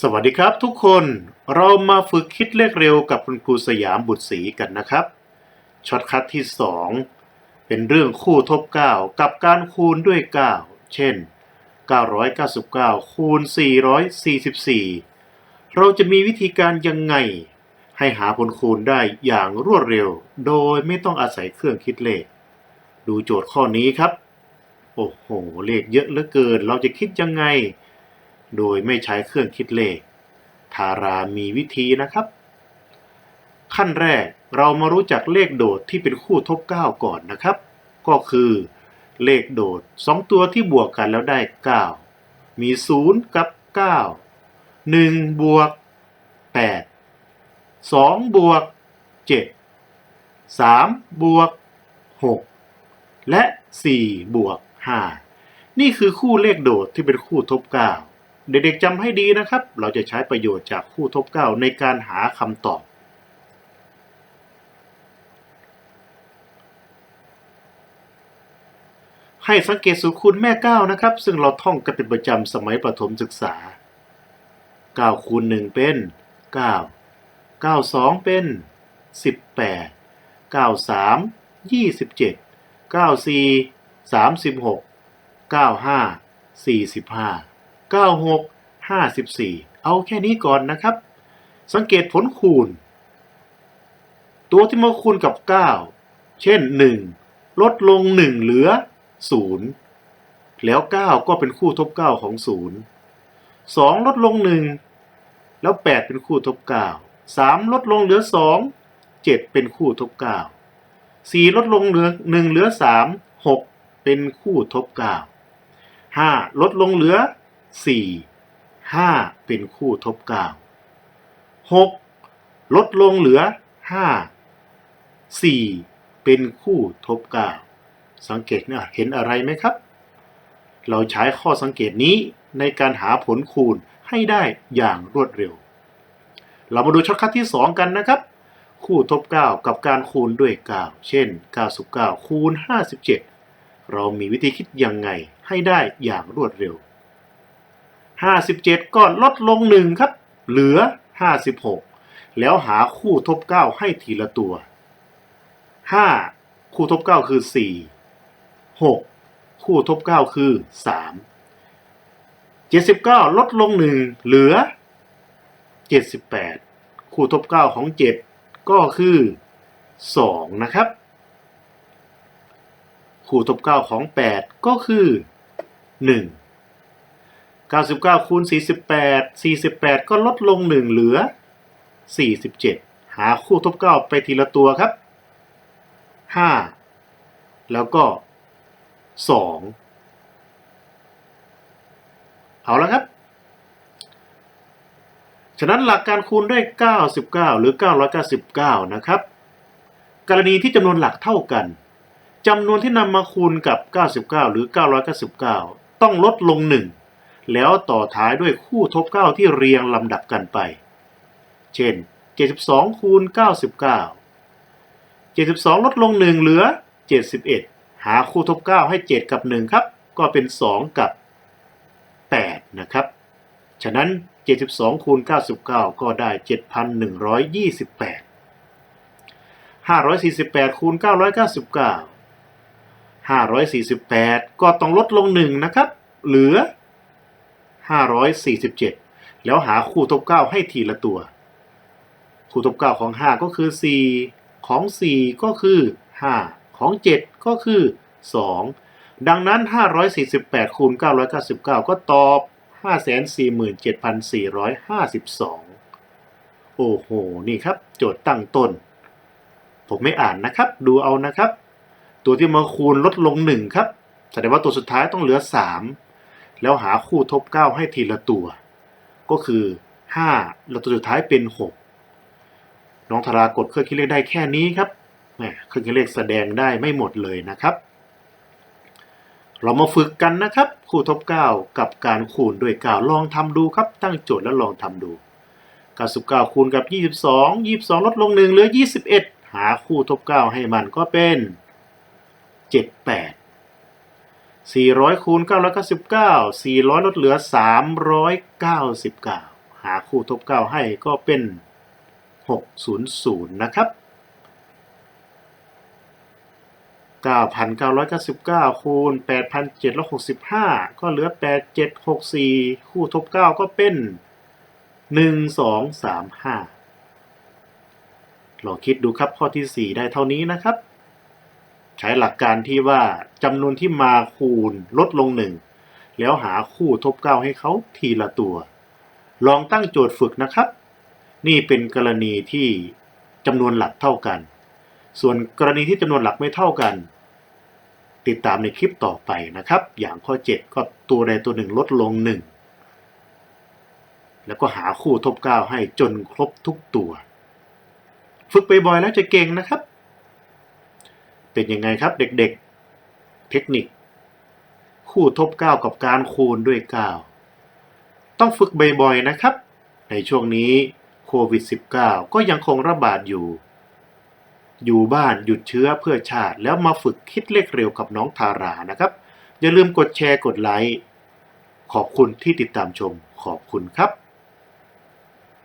สวัสดีครับทุกคนเรามาฝึกคิดเลขเร็วกับคุณครูสยามบุตรศรีกันนะครับช็อตคัทที่ 2 เป็นเรื่องคู่ทบ 9 กับการคูณด้วย 9 เช่น 999 คูณ 444 เราจะมีวิธีการยังไง ให้หาผลคูณได้อย่างรวดเร็ว โดยไม่ต้องอาศัยเครื่องคิดเลข ดูโจทย์ข้อนี้ครับ โอ้โห เลขเยอะเหลือเกิน เราจะคิดยังไง โดยไม่ใช้เครื่องคิดเลข ทารามีวิธีนะครับ ขั้นแรกเรามารู้จักเลขโดดที่เป็นคู่ทบ 9 ก่อนนะครับ ก็คือ เลขโดด 2 ตัวที่บวกกันแล้วได้ 9 มี 0 กับ 9 1 บวก 8 2 บวก 7 3 บวก 6 และ 4 บวก 5 นี่คือคู่เลขโดดที่เป็นคู่ทบ 9 เด็กๆจำให้ดีนะครับ เราจะใช้ประโยชน์จากคู่ทบ9ในการหาคำตอบ ให้สังเกตสูตรคูณแม่ 9 นะครับ ซึ่งเราท่องกันเป็นประจำสมัยประถมศึกษา 9 คูณ 1 เป็น 9 9 2 เป็น 18 93 27 94 36 95 45 96 54 เอาแค่นี้ก่อนนะครับ สังเกตผลคูณ ตัวที่มาคูณกับ 9 เช่น 1 ลดลง 1 เหลือ 0 แล้ว 9 ก็เป็นคู่ทบ 9 ของ 0 2 ลดลง 1 แล้ว 8 เป็นคู่ทบ 9 3 ลดลงเหลือ 2 7 เป็นคู่ทบ 9 4 ลดลงเหลือ 1 เหลือ 3 6 เป็นคู่ทบ 9 5 ลดลงเหลือ 4 5เป็นคู่ทบ9 6ลดลงเหลือ5 4เป็นคู่ทบ9สังเกตนะเห็นอะไรไหมครับ เราใช้ข้อสังเกตนี้ในการหาผลคูณให้ได้อย่างรวดเร็ว เรามาดูช็อตคัทที่ 2 กันนะครับ คู่ทบ 9 กับการคูณด้วย 9 เช่น 99 คูณ 57 เรามีวิธีคิดยังไงให้ได้อย่างรวดเร็ว 57 ก็ลดลง 1 ครับ เหลือ 56 แล้วหาคู่ทบ 9 ให้ทีละตัว 5 คู่ทบ 9 คือ 4 6 คู่ทบ 9 คือ 3 79 ลดลง 1 เหลือ 78 คู่ทบ 9 ของ 7 ก็คือ 2 นะครับ คู่ทบ 9 ของ 8 ก็คือ 1 99คูณ48 48 ก็ลดลง 1 เหลือ 47 หาคู่ทบ9ไปทีละตัวครับ 5 แล้วก็ 2 เอาละครับ ฉะนั้นหลักการคูณด้วย 99 หรือ 999 นะครับ กรณีที่จำนวนหลักเท่ากันจำนวนที่นำมาคูณกับ 99 หรือ 999 ต้องลดลง 1 แล้วต่อท้ายด้วยคู่ทบ9ที่เรียงลำดับกันไป เช่น 72 คูณ 99 72 ลดลง 1 เหลือ 71 หาคู่ทบ 9 ให้ 7 กับ 1 ครับ ก็เป็น 2 กับ 8 นะครับ ฉะนั้น 72 คูณ 99 ก็ได้ 7,128 548 คูณ 999 548 ก็ต้องลดลง 1 นะครับ เหลือ 547 แล้วหาคู่ทบ9ให้ทีละตัว คู่ทบ9ของ 5 ก็คือ 4 ของ 4 ก็คือ 5 ของ 7 ก็คือ 2 ดังนั้น 548 คูณ 999 ก็ตอบ 547,452 โอ้โห นี่ครับ โจทย์ตั้งต้น ผมไม่อ่านนะครับ ดูเอานะครับ ตัวที่มาคูณลดลง 1 ครับ แสดงว่าตัวสุดท้ายต้องเหลือ 3 แล้วหาคู่ทบ 9 ให้ทีละตัว ก็คือ 5 แล้วตัวสุดท้ายเป็น 6 น้องธารากดเครื่องคิดเลขได้แค่นี้ครับแหมเครื่องคิดเลขแสดงได้ไม่หมดเลยนะครับ เรามาฝึกกันนะครับ คู่ทบ 9 กับการคูณด้วย9ลองทำดูครับ ตั้งโจทย์แล้วลองทำดู99คูณกับ 22 22 ลดลง 1 เหลือ 21 หาคู่ทบ 9 ให้มันก็เป็น 78 400คูณ999 400 ลดเหลือ 399 หาคู่ทบ 9 ให้ก็เป็น 600 นะครับ 9,999 คูณ 8,765 ก็เหลือ 8764 คู่ทบ 9 ก็เป็น 1235 ลองคิดดูครับข้อที่ 4 ได้เท่านี้นะครับ ใช้หลักการที่ว่าจำนวนที่มาคูณลดลง1แล้วหาคู่ทบ9ให้เขาทีละตัว ลองตั้งโจทย์ฝึกนะครับ นี่เป็นกรณีที่จำนวนหลักเท่ากัน ส่วนกรณีที่จำนวนหลักไม่เท่ากัน ติดตามในคลิปต่อไปนะครับ อย่างข้อ 7 ก็ตัวใดตัวหนึ่งลดลง 1 แล้วก็หาคู่ทบ9ให้จนครบทุกตัว ฝึกบ่อยๆแล้วจะเก่งนะครับ เป็นยังไงครับเด็กๆ เทคนิค คู่ทบ9กับการคูณด้วย 9 ต้องฝึกบ่อยๆนะครับ ในช่วงนี้โควิด -19 ก็ยังคงระบาดอยู่ อยู่บ้านหยุดเชื้อเพื่อชาติ แล้วมาฝึกคิดเลขเร็วกับน้องทารานะครับ อย่าลืมกดแชร์กดไลค์ขอบคุณที่ติดตามชมขอบคุณครับ